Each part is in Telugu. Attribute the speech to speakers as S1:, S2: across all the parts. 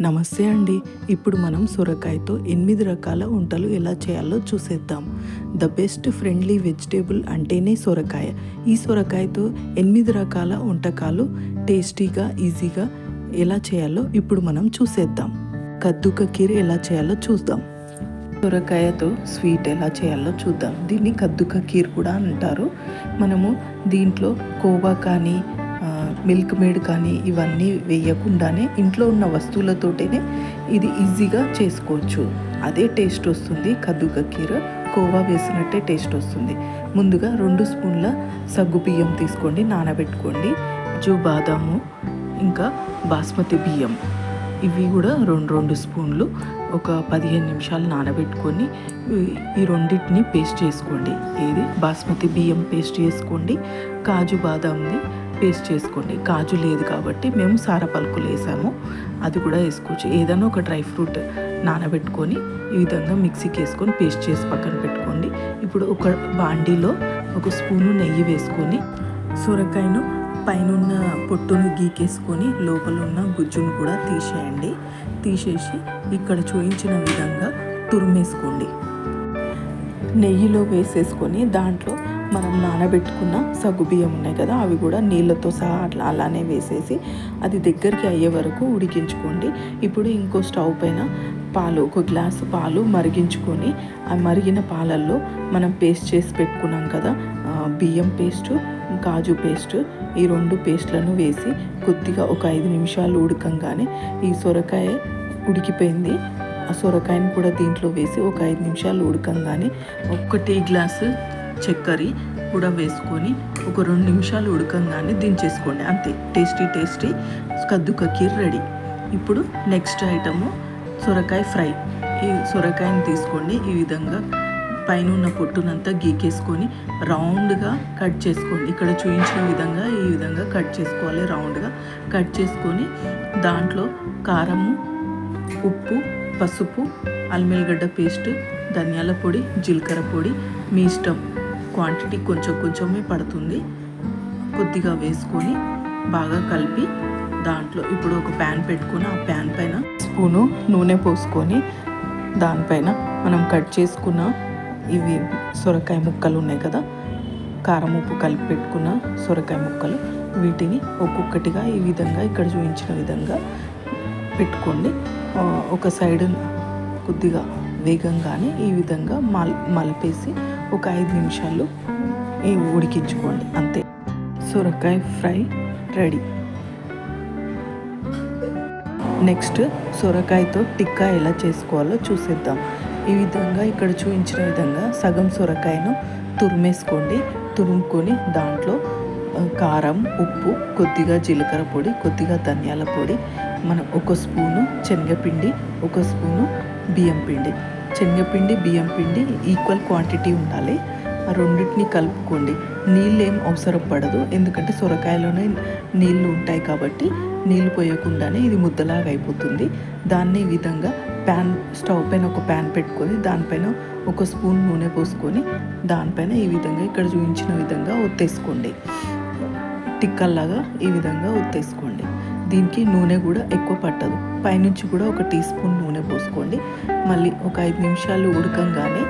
S1: నమస్తే అండి. ఇప్పుడు మనం సొరకాయతో ఎనిమిది రకాల వంటలు ఎలా చేయాలో చూసేద్దాం. ద బెస్ట్ ఫ్రెండ్లీ వెజిటేబుల్ అంటేనే సొరకాయ. ఈ సొరకాయతో ఎనిమిది రకాల వంటకాలు టేస్టీగా ఈజీగా ఎలా చేయాలో ఇప్పుడు మనం చూసేద్దాం. కద్దుక కీర్ ఎలా చేయాలో చూద్దాం. సొరకాయతో స్వీట్ ఎలా చేయాలో చూద్దాం. దీన్ని కద్దుక కీర్ కూడా అంటారు. మనము దీంట్లో కోవా కానీ మిల్క్ మేడ్ కానీ ఇవన్నీ వేయకుండానే ఇంట్లో ఉన్న వస్తువులతోటనే ఇది ఈజీగా చేసుకోవచ్చు. అదే టేస్ట్ వస్తుంది కద్దుక కీర కోవా వేసినట్టే టేస్ట్ వస్తుంది. ముందుగా రెండు స్పూన్ల సగ్గు బియ్యం తీసుకోండి నానబెట్టుకోండి. జూ బాదాము ఇంకా బాస్మతి బియ్యం. ఇవి కూడా రెండు రెండు స్పూన్లు ఒక పదిహేను నిమిషాలు నానబెట్టుకొని ఈ- రెండింటిని పేస్ట్ చేసుకోండి. ఇది బాస్మతి బియ్యం పేస్ట్ చేసుకోండి. కాజు బాదాంని పేస్ట్ చేసుకోండి. కాజు లేదు కాబట్టి మేము సార పలుకులు వేసాము. అది కూడా వేసుకోవచ్చు. ఏదైనా ఒక డ్రై ఫ్రూట్ నానబెట్టుకొని ఈ విధంగా మిక్సీకి వేసుకొని పేస్ట్ చేసి పక్కన పెట్టుకోండి. ఇప్పుడు ఒక బాండీలో ఒక స్పూను నెయ్యి వేసుకొని సొరకాయను పైనున్న పొట్టును గీకేసుకొని లోపల ఉన్న గుజ్జును కూడా తీసేయండి. తీసేసి ఇక్కడ చూపించిన విధంగా తురిమేసుకోండి. నెయ్యిలో వేసేసుకొని దాంట్లో మనం నానబెట్టుకున్న సగ్గు బియ్యం ఉన్నాయి కదా అవి కూడా నీళ్ళతో సహా అట్లా అలానే వేసేసి అది దగ్గరికి అయ్యే వరకు ఉడికించుకోండి. ఇప్పుడు ఇంకో స్టవ్ పైన పాలు ఒక గ్లాసు పాలు మరిగించుకొని ఆ మరిగిన పాలల్లో మనం పేస్ట్ చేసి పెట్టుకున్నాం కదా బియ్యం పేస్టు కాజు పేస్ట్ ఈ రెండు పేస్ట్లను వేసి కొద్దిగా ఒక ఐదు నిమిషాలు ఉడకంగానే ఈ సొరకాయ ఉడికిపోయింది. ఆ సొరకాయని కూడా దీంట్లో వేసి ఒక ఐదు నిమిషాలు ఉడకంగానే ఒక్క టీ గ్లాసు చక్కెర కూడా వేసుకొని ఒక రెండు నిమిషాలు ఉడకంగానే దించేసుకోండి. అంతే. Tasty tasty. కద్దు కక్కీర్ రెడీ. ఇప్పుడు నెక్స్ట్ ఐటము సొరకాయ ఫ్రై. ఈ సొరకాయని తీసుకోండి. ఈ విధంగా పైన ఉన్న పొట్టునంతా గీకేసుకొని రౌండ్గా కట్ చేసుకోండి. ఇక్కడ చూపించిన విధంగా ఈ విధంగా కట్ చేసుకోవాలి రౌండ్గా. కట్ చేసుకొని దాంట్లో కారము ఉప్పు పసుపు అల్మిల్గడ్డ పేస్ట్ ధనియాల పొడి జీలకర్ర పొడి మీ ఇష్టం. క్వాంటిటీ కొంచెం కొంచెమే పడుతుంది. కొద్దిగా వేసుకొని బాగా కలిపి దాంట్లో ఇప్పుడు ఒక ప్యాన్ పెట్టుకొని ఆ ప్యాన్ పైన స్పూను నూనె పోసుకొని దానిపైన మనం కట్ చేసుకున్న ఇవి సొరకాయ ముక్కలు ఉన్నాయి కదా కారం ఉప్పు కలిపి పెట్టుకున్న సొరకాయ ముక్కలు వీటిని ఒక్కొక్కటిగా ఈ విధంగా ఇక్కడ చూపించిన విధంగా పెట్టుకోండి. ఒక సైడ్ కొద్దిగా వేగంగానే ఈ విధంగా మల్ మలిపేసి ఒక ఐదు నిమిషాలు ఈ ఉడికించుకోండి అంతే. సొరకాయ ఫ్రై రెడీ. నెక్స్ట్ సొరకాయతో టిక్కా ఎలా చేసుకోవాలో చూసేద్దాం. ఈ విధంగా ఇక్కడ చూపించిన విధంగా సగం సొరకాయను తురిమేసుకోండి. తురుముకొని దాంట్లో కారం ఉప్పు కొద్దిగా జీలకర్ర పొడి కొద్దిగా ధనియాల పొడి మనం ఒక స్పూను శనగపిండి ఒక స్పూను బియ్యం పిండి. శనగపిండి బియ్యం పిండి ఈక్వల్ క్వాంటిటీ ఉండాలి. ఆ రెండింటిని కలుపుకోండి. నీళ్ళు ఏం అవసరం పడదు. ఎందుకంటే సొరకాయలోనే నీళ్ళు ఉంటాయి కాబట్టి నీళ్ళు పోయకుండానే ఇది ముద్దలాగా అయిపోతుంది. దాన్ని ఈ విధంగా ప్యాన్ స్టవ్ పైన ఒక ప్యాన్ పెట్టుకొని దానిపైన ఒక స్పూన్ నూనె పోసుకొని దానిపైన ఈ విధంగా ఇక్కడ చూపించిన విధంగా ఒత్తేసుకోండి. టిక్కల్లాగా ఈ విధంగా ఒత్తేసుకోండి. దీనికి నూనె కూడా ఎక్కువ పట్టదు. పైనుంచి కూడా ఒక టీ స్పూన్ నూనె పోసుకోండి. మళ్ళీ ఒక ఐదు నిమిషాలు ఉడకంగానే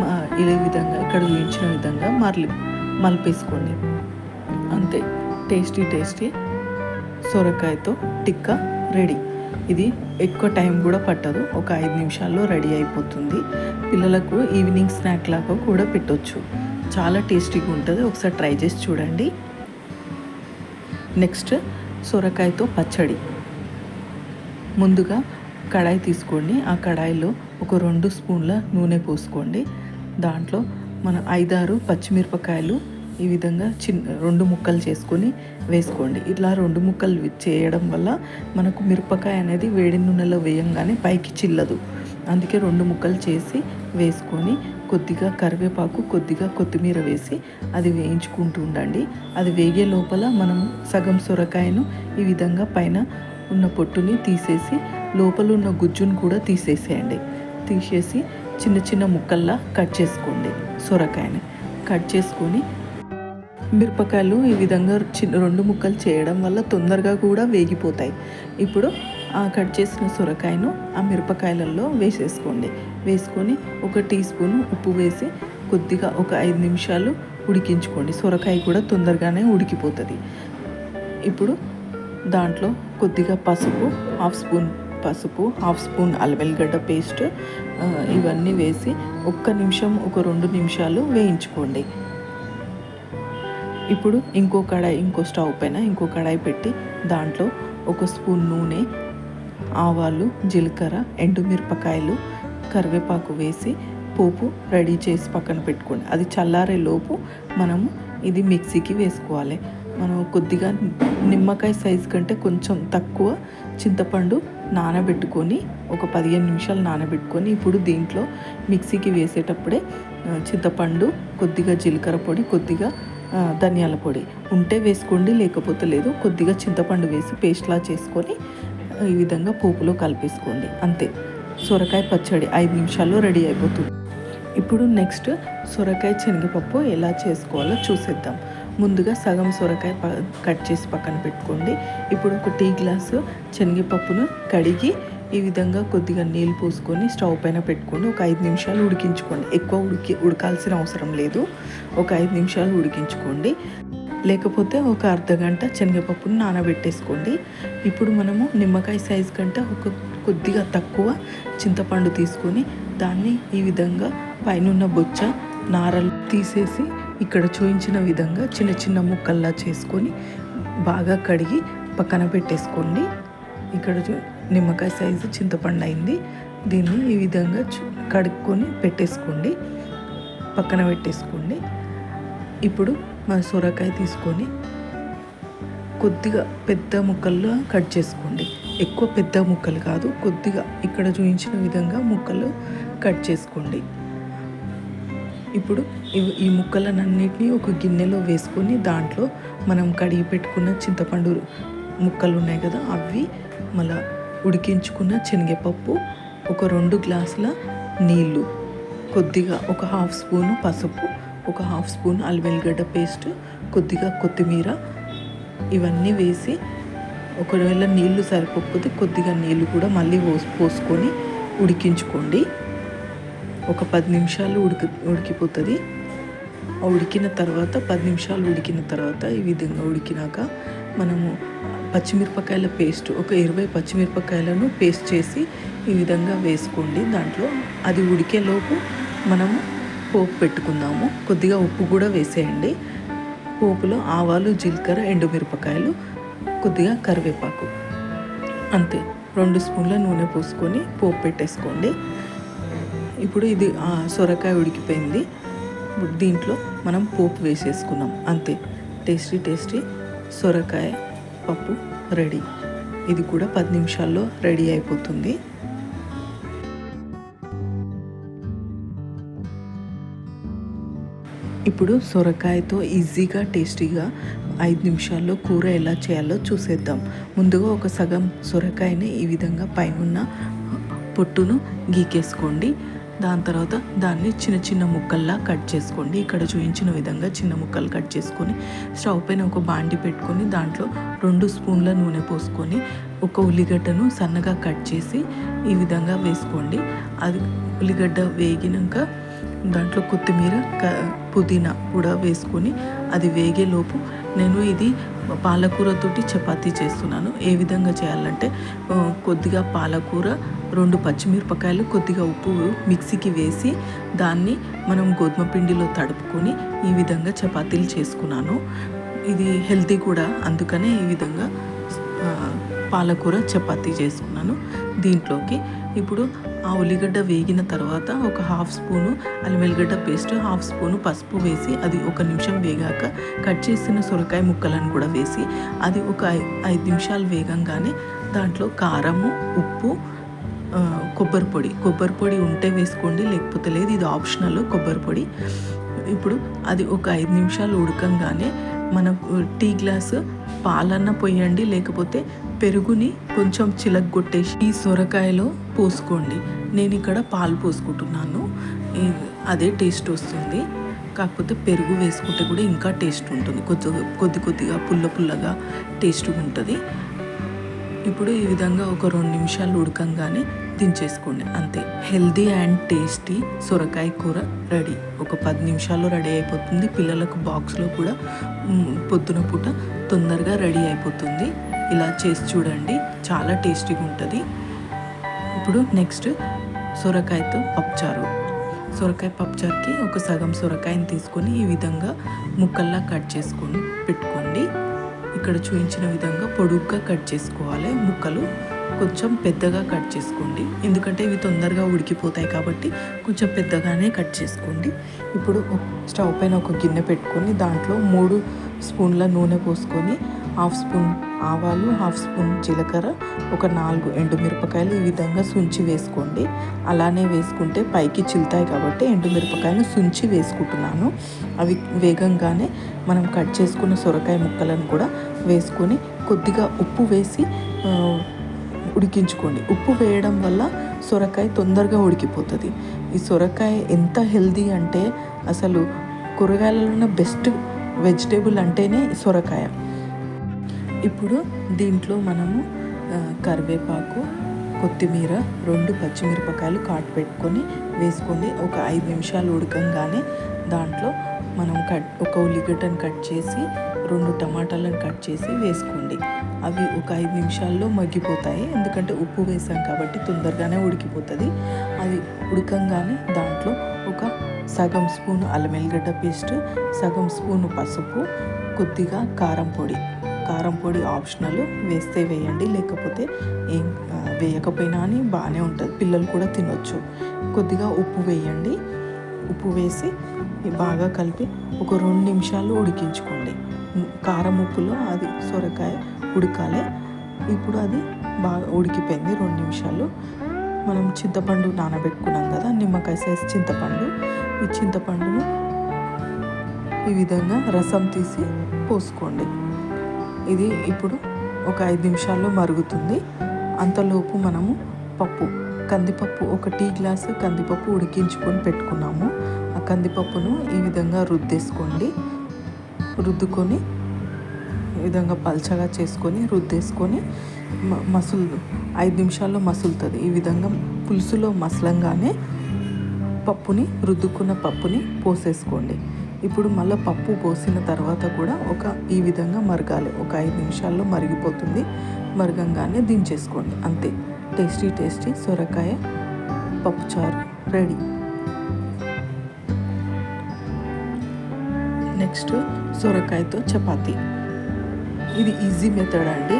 S1: మా ఇదే విధంగా ఇక్కడ చూపించిన విధంగా మరలి మలిపేసుకోండి. అంతే. టేస్టీ టేస్టీ సొరకాయతో టిక్కా రెడీ. ఇది ఎక్కువ టైం కూడా పట్టదు. ఒక ఐదు నిమిషాల్లో రెడీ అయిపోతుంది. పిల్లలకు ఈవినింగ్ స్నాక్ లాగా కూడా పెట్టొచ్చు. చాలా టేస్టీగా ఉంటుంది. ఒకసారి ట్రై చేసి చూడండి. నెక్స్ట్ సొరకాయతో పచ్చడి. ముందుగా కడాయి తీసుకోండి. ఆ కడాయిలో ఒక రెండు స్పూన్ల నూనె పోసుకోండి. దాంట్లో మన ఐదారు పచ్చిమిరపకాయలు ఈ విధంగా చిన్న రెండు ముక్కలు చేసుకొని వేసుకోండి. ఇట్లా రెండు ముక్కలు చేయడం వల్ల మనకు మిరపకాయ అనేది వేడి నూనెలో వేయంగానే పైకి చిల్లదు. అందుకే రెండు ముక్కలు చేసి వేసుకొని కొద్దిగా కరివేపాకు కొద్దిగా కొత్తిమీర వేసి అది వేయించుకుంటూ ఉండండి. అది వేగే లోపల మనం సగం సొరకాయను ఈ విధంగా పైన ఉన్న పొట్టుని తీసేసి లోపల ఉన్న గుజ్జును కూడా తీసేసేయండి. తీసేసి చిన్న చిన్న ముక్కల్లా కట్ చేసుకోండి సొరకాయని. కట్ చేసుకొని మిరపకాయలు ఈ విధంగా చిన్న రెండు ముక్కలు చేయడం వల్ల తొందరగా కూడా వేగిపోతాయి. ఇప్పుడు కట్ చేసిన సొరకాయను ఆ మిరపకాయలలో వేసేసుకోండి. వేసుకొని ఒక టీ స్పూన్ ఉప్పు వేసి కొద్దిగా ఒక ఐదు నిమిషాలు ఉడికించుకోండి. సొరకాయ కూడా తొందరగానే ఉడికిపోతుంది. ఇప్పుడు దాంట్లో కొద్దిగా పసుపు హాఫ్ స్పూన్ పసుపు హాఫ్ స్పూన్ అల్లవెల్లిగడ్డ పేస్ట్ ఇవన్నీ వేసి ఒక్క నిమిషం ఒక రెండు నిమిషాలు వేయించుకోండి. ఇప్పుడు ఇంకో కడాయి ఇంకో స్టవ్ పైన ఇంకో కడాయి పెట్టి దాంట్లో ఒక స్పూన్ నూనె ఆవాలు జీలకర్ర ఎండుమిరపకాయలు కరివేపాకు వేసి పోపు రెడీ చేసి పక్కన పెట్టుకోండి. అది చల్లారే లోపు మనము ఇది మిక్సీకి వేసుకోవాలి. మనం కొద్దిగా నిమ్మకాయ సైజు కంటే కొంచెం తక్కువ చింతపండు నానబెట్టుకొని ఒక పదిహేను నిమిషాలు నానబెట్టుకొని ఇప్పుడు దీంట్లో మిక్సీకి వేసేటప్పుడే చింతపండు కొద్దిగా జీలకర్ర పొడి కొద్దిగా ధనియాల పొడి. ఉంటే వేసుకోండి లేకపోతే లేదు. కొద్దిగా చింతపండు వేసి పేస్ట్లా చేసుకొని ఈ విధంగా పోపులో కలిపేసుకోండి. అంతే. సొరకాయ పచ్చడి ఐదు నిమిషాల్లో రెడీ అయిపోతుంది. ఇప్పుడు నెక్స్ట్ సొరకాయ శనగపప్పు ఎలా చేసుకోవాలో చూసేద్దాం. ముందుగా సగం సొరకాయ ప- కట్ చేసి పక్కన పెట్టుకోండి. ఇప్పుడు ఒక టీ గ్లాసు శనగపప్పును కడిగి ఈ విధంగా కొద్దిగా నీళ్ళు పోసుకొని స్టవ్ పైన పెట్టుకొని ఒక ఐదు నిమిషాలు ఉడికించుకోండి. ఎక్కువ ఉడికి ఉడకాల్సిన అవసరం లేదు. ఒక ఐదు నిమిషాలు ఉడికించుకోండి. లేకపోతే ఒక అర్ధ గంట శనగపప్పును నానబెట్టేసుకోండి. ఇప్పుడు మనము నిమ్మకాయ సైజ్ కంటే ఒక కొద్దిగా తక్కువ చింతపండు తీసుకొని దాన్ని ఈ విధంగా పైనున్న బొచ్చ నారలు తీసేసి ఇక్కడ చూపించిన విధంగా చిన్న చిన్న ముక్కల్లా చేసుకొని బాగా కడిగి పక్కన పెట్టేసుకోండి. ఇక్కడ చూ- నిమ్మకాయ సైజు చింతపండు అయింది. దీన్ని ఈ విధంగా కడుక్కొని పెట్టేసుకోండి. పక్కన పెట్టేసుకోండి. ఇప్పుడు మా సొరకాయ తీసుకొని కొద్దిగా పెద్ద ముక్కల్లో కట్ చేసుకోండి. ఎక్కువ పెద్ద ముక్కలు కాదు కొద్దిగా ఇక్కడ చూపించిన విధంగా ముక్కలు కట్ చేసుకోండి. ఇప్పుడు ఈ ముక్కలన్నింటినీ ఒక గిన్నెలో వేసుకొని దాంట్లో మనం కడిగి పెట్టుకున్న చింతపండు ముక్కలు ఉన్నాయి కదా అవి మళ్ళా ఉడికించుకున్న శనగపప్పు ఒక రెండు గ్లాసుల నీళ్ళు కొద్దిగా ఒక హాఫ్ స్పూను పసుపు ఒక హాఫ్ స్పూన్ అల్వెల్లిగడ్డ పేస్ట్ కొద్దిగా కొత్తిమీర. ఇవన్నీ వేసి ఒకవేళ నీళ్ళు సరిపోకపోతే కొద్దిగా నీళ్ళు కూడా మళ్ళీ పోస్ పోసుకొని ఉడికించుకోండి. ఒక పది నిమిషాలు ఉడికి ఉడికిపోతుంది. ఆ ఉడికిన తర్వాత పది నిమిషాలు ఉడికిన తర్వాత ఈ విధంగా ఉడికినాక మనము పచ్చిమిరపకాయల పేస్ట్ ఒక ఇరవై పచ్చిమిరపకాయలను పేస్ట్ చేసి ఈ విధంగా వేసుకోండి. దాంట్లో అది ఉడికేలోపు మనము పోపు పెట్టుకుందాము. కొద్దిగా ఉప్పు కూడా వేసేయండి. పోపులో ఆవాలు జీలకర్ర ఎండుమిరపకాయలు కొద్దిగా కరివేపాకు. అంతే. రెండు స్పూన్ల నూనె పోసుకొని పోపు పెట్టేసుకోండి. ఇప్పుడు ఇది సొరకాయ ఉడికిపోయింది. దీంట్లో మనం పోపు వేసేసుకున్నాం. అంతే. టేస్టీ టేస్టీ సొరకాయ పప్పు రెడీ. ఇది కూడా పది నిమిషాల్లో రెడీ అయిపోతుంది. ఇప్పుడు సొరకాయతో ఈజీగా టేస్టీగా ఐదు నిమిషాల్లో కూర ఎలా చేయాలో చూసేద్దాం. ముందుగా ఒక సగం సొరకాయని ఈ విధంగా పైనున్న పొట్టును గీకేసుకోండి. దాని తర్వాత దాన్ని చిన్న చిన్న ముక్కల్లా కట్ చేసుకోండి. ఇక్కడ చూపించిన విధంగా చిన్న ముక్కలు కట్ చేసుకొని స్టవ్ పైన ఒక బాండి పెట్టుకొని దాంట్లో రెండు స్పూన్ల నూనె పోసుకొని ఒక ఉల్లిగడ్డను సన్నగా కట్ చేసి ఈ విధంగా వేసుకోండి. అది ఉల్లిగడ్డ వేగినాక దాంట్లో కొత్తిమీర క పుదీనా కూడా వేసుకొని అది వేగేలోపు నేను ఇది పాలకూరతోటి చపాతీ చేస్తున్నాను. ఏ విధంగా చేయాలంటే కొద్దిగా పాలకూర రెండు పచ్చిమిరపకాయలు కొద్దిగా ఉప్పు మిక్సీకి వేసి దాన్ని మనం గోధుమ పిండిలో తడుపుకొని ఈ విధంగా చపాతీలు చేసుకున్నాను. ఇది హెల్తీ కూడా అందుకనే ఈ విధంగా పాలకూర చపాతీ చేసుకున్నాను. దీంట్లోకి ఇప్పుడు ఆ ఉల్లిగడ్డ వేగిన తర్వాత ఒక హాఫ్ స్పూను అల్లం వెల్లిగడ్డ పేస్ట్ హాఫ్ స్పూను పసుపు వేసి అది ఒక నిమిషం వేగాక కట్ చేసిన సొరకాయ ముక్కలను కూడా వేసి అది ఒక ఐ- ఐదు నిమిషాలు వేగంగానే దాంట్లో కారము ఉప్పు కొబ్బరి పొడి. కొబ్బరి పొడి ఉంటే వేసుకోండి లేకపోతే లేదు ఇది ఆప్షనల్ కొబ్బరి పొడి. ఇప్పుడు అది ఒక ఐదు నిమిషాలు ఉడకంగానే మన టీ గ్లాసు పాలన్న పోయండి లేకపోతే పెరుగుని కొంచెం చిలగొట్టేసి ఈ సొరకాయలో పోసుకోండి. నేను ఇక్కడ పాలు పోసుకుంటున్నాను. అదే టేస్ట్ వస్తుంది. కాకపోతే పెరుగు వేసుకుంటే కూడా ఇంకా టేస్ట్ ఉంటుంది. కొద్ది కొద్ది కొద్దిగా పుల్ల పుల్లగా టేస్ట్ ఉంటుంది. ఇప్పుడు ఈ విధంగా ఒక రెండు నిమిషాలు ఉడకంగానే దించేసుకోండి అంతే. హెల్దీ అండ్ టేస్టీ సొరకాయ కూర రెడీ. ఒక పది నిమిషాల్లో రెడీ అయిపోతుంది. పిల్లలకు బాక్స్లో కూడా పొద్దున పూట తొందరగా రెడీ అయిపోతుంది. ఇలా చేసి చూడండి. చాలా టేస్టీగా ఉంటుంది. ఇప్పుడు నెక్స్ట్ సొరకాయతో పప్పుచారు. సొరకాయ పప్పుచారుకి ఒక సగం సొరకాయని తీసుకొని ఈ విధంగా ముక్కల్లా కట్ చేసుకొని పెట్టుకోండి. ఇక్కడ చూపించిన విధంగా పొడుగ్గా కట్ చేసుకోవాలి ముక్కలు. కొంచెం పెద్దగా కట్ చేసుకోండి. ఎందుకంటే ఇవి తొందరగా ఉడికిపోతాయి కాబట్టి కొంచెం పెద్దగానే కట్ చేసుకోండి. ఇప్పుడు స్టవ్ పైన ఒక గిన్నె పెట్టుకొని దాంట్లో మూడు స్పూన్ల నూనె పోసుకొని హాఫ్ స్పూన్ ఆవాలు హాఫ్ స్పూన్ జీలకర్ర ఒక నాలుగు ఎండుమిరపకాయలు ఈ విధంగా సుంచి వేసుకోండి. అలానే వేసుకుంటే పైకి చిల్తాయి కాబట్టి ఎండుమిరపకాయలు సుంచి వేసుకుంటున్నాను. అవి వేగంగానే మనం కట్ చేసుకున్న సొరకాయ ముక్కలను కూడా వేసుకొని కొద్దిగా ఉప్పు వేసి ఉడికించుకోండి. ఉప్పు వేయడం వల్ల సొరకాయ తొందరగా ఉడికిపోతుంది. ఈ సొరకాయ ఎంత హెల్దీ అంటే అసలు కూరగాయలలో బెస్ట్ వెజిటేబుల్ అంటేనే సొరకాయ. ఇప్పుడు దీంట్లో మనము కరివేపాకు కొత్తిమీర రెండు పచ్చిమిరపకాయలు కాటు పెట్టుకొని వేసుకోండి. ఒక ఐదు నిమిషాలు ఉడకంగానే దాంట్లో మనం కట్ ఒక ఉల్లిగడ్డను కట్ చేసి రెండు టమాటాలను కట్ చేసి వేసుకోండి. అవి ఒక ఐదు నిమిషాల్లో మగ్గిపోతాయి. ఎందుకంటే ఉప్పు వేసాం కాబట్టి తొందరగానే ఉడికిపోతుంది. అవి ఉడకంగానే దాంట్లో ఒక సగం స్పూన్ అల్లం ఎల్లిగడ్డ పేస్ట్ సగం స్పూన్ పసుపు కొద్దిగా కారం పొడి. కారం పొడి ఆప్షనల్. వేస్తే వేయండి. లేకపోతే ఏం వేయకపోయినా అని బాగానే ఉంటుంది. పిల్లలు కూడా తినొచ్చు. కొద్దిగా ఉప్పు వేయండి. ఉప్పు వేసి బాగా కలిపి ఒక రెండు నిమిషాలు ఉడికించుకోండి. కారం ఉప్పులో అది సొరకాయ ఉడకాలి. ఇప్పుడు అది బాగా ఉడికిపోయింది రెండు నిమిషాలు. మనం చింతపండు నానబెట్టుకున్నాం కదా నిమ్మకాయ సైజ్ చింతపండు. ఈ చింతపండును ఈ విధంగా రసం తీసి పోసుకోండి. ఇది ఇప్పుడు ఒక ఐదు నిమిషాల్లో మరుగుతుంది. అంతలోపు మనము పప్పు కందిపప్పు ఒక టీ గ్లాసు కందిపప్పు ఉడికించుకొని పెట్టుకున్నాము. ఆ కందిపప్పును ఈ విధంగా రుద్దేసుకోండి. రుద్దుకొని విధంగా పల్చగా చేసుకొని రుద్దేసుకొని మసులు ఐదు నిమిషాల్లో మసులుతుంది. ఈ విధంగా పులుసులో మసలంగానే పప్పుని రుద్దుకున్న పప్పుని పోసేసుకోండి. ఇప్పుడు మళ్ళీ పప్పు పోసిన తర్వాత కూడా ఒక ఈ విధంగా మరగాలి. ఒక ఐదు నిమిషాల్లో మరిగిపోతుంది. మరగంగానే దించేసుకోండి. అంతే. టేస్టీ టేస్టీ సొరకాయ పప్పుచారు రెడీ. నెక్స్ట్ సొరకాయతో చపాతి. ఇది ఈజీ మెథడ్ అండి.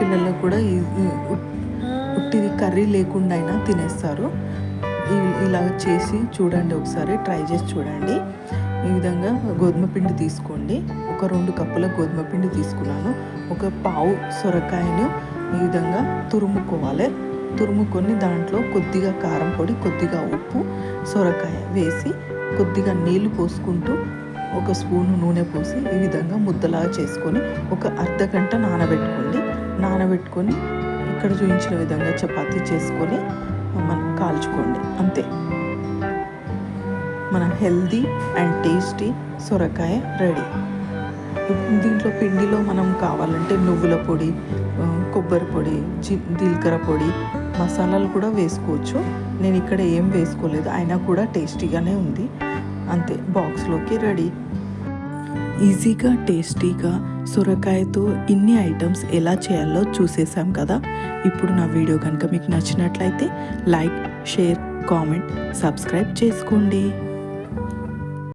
S1: పిల్లలకు కూడా ఈజీ ఉట్టిది కర్రీ లేకుండా అయినా తినేస్తారు. ఇలా చేసి చూడండి ఒకసారి ట్రై చేసి చూడండి. ఈ విధంగా గోధుమ పిండి తీసుకోండి. ఒక రెండు కప్పుల గోధుమ పిండి తీసుకున్నాను. ఒక పావు సొరకాయను ఈ విధంగా తురుముకోవాలి. తురుముకొని దాంట్లో కొద్దిగా కారం పొడి కొద్దిగా ఉప్పు సొరకాయ వేసి కొద్దిగా నీళ్ళు పోసుకుంటూ ఒక స్పూను నూనె పోసి ఈ విధంగా ముద్దలాగా చేసుకొని ఒక అర్ధ గంట నానబెట్టుకోండి. నానబెట్టుకొని ఇక్కడ చూపించిన విధంగా చపాతీ చేసుకొని మనం కాల్చుకోండి. అంతే. మన హెల్దీ అండ్ టేస్టీ సొరకాయ రెడీ. దీంట్లో పిండిలో మనం కావాలంటే నువ్వుల పొడి కొబ్బరి పొడి జీ- జీలకర్ర పొడి మసాలాలు కూడా వేసుకోవచ్చు. నేను ఇక్కడ ఏం వేసుకోలేదు అయినా కూడా టేస్టీగానే ఉంది. అంతే బాక్స్లోకి రెడీ. ఈజీగా టేస్టీగా సొరకాయతో ఇన్ని ఐటమ్స్ ఎలా చేయాలో చూసేసాం కదా. ఇప్పుడు నా వీడియో కనుక మీకు నచ్చినట్లయితే లైక్ షేర్ కామెంట్ సబ్స్క్రైబ్ చేసుకోండి.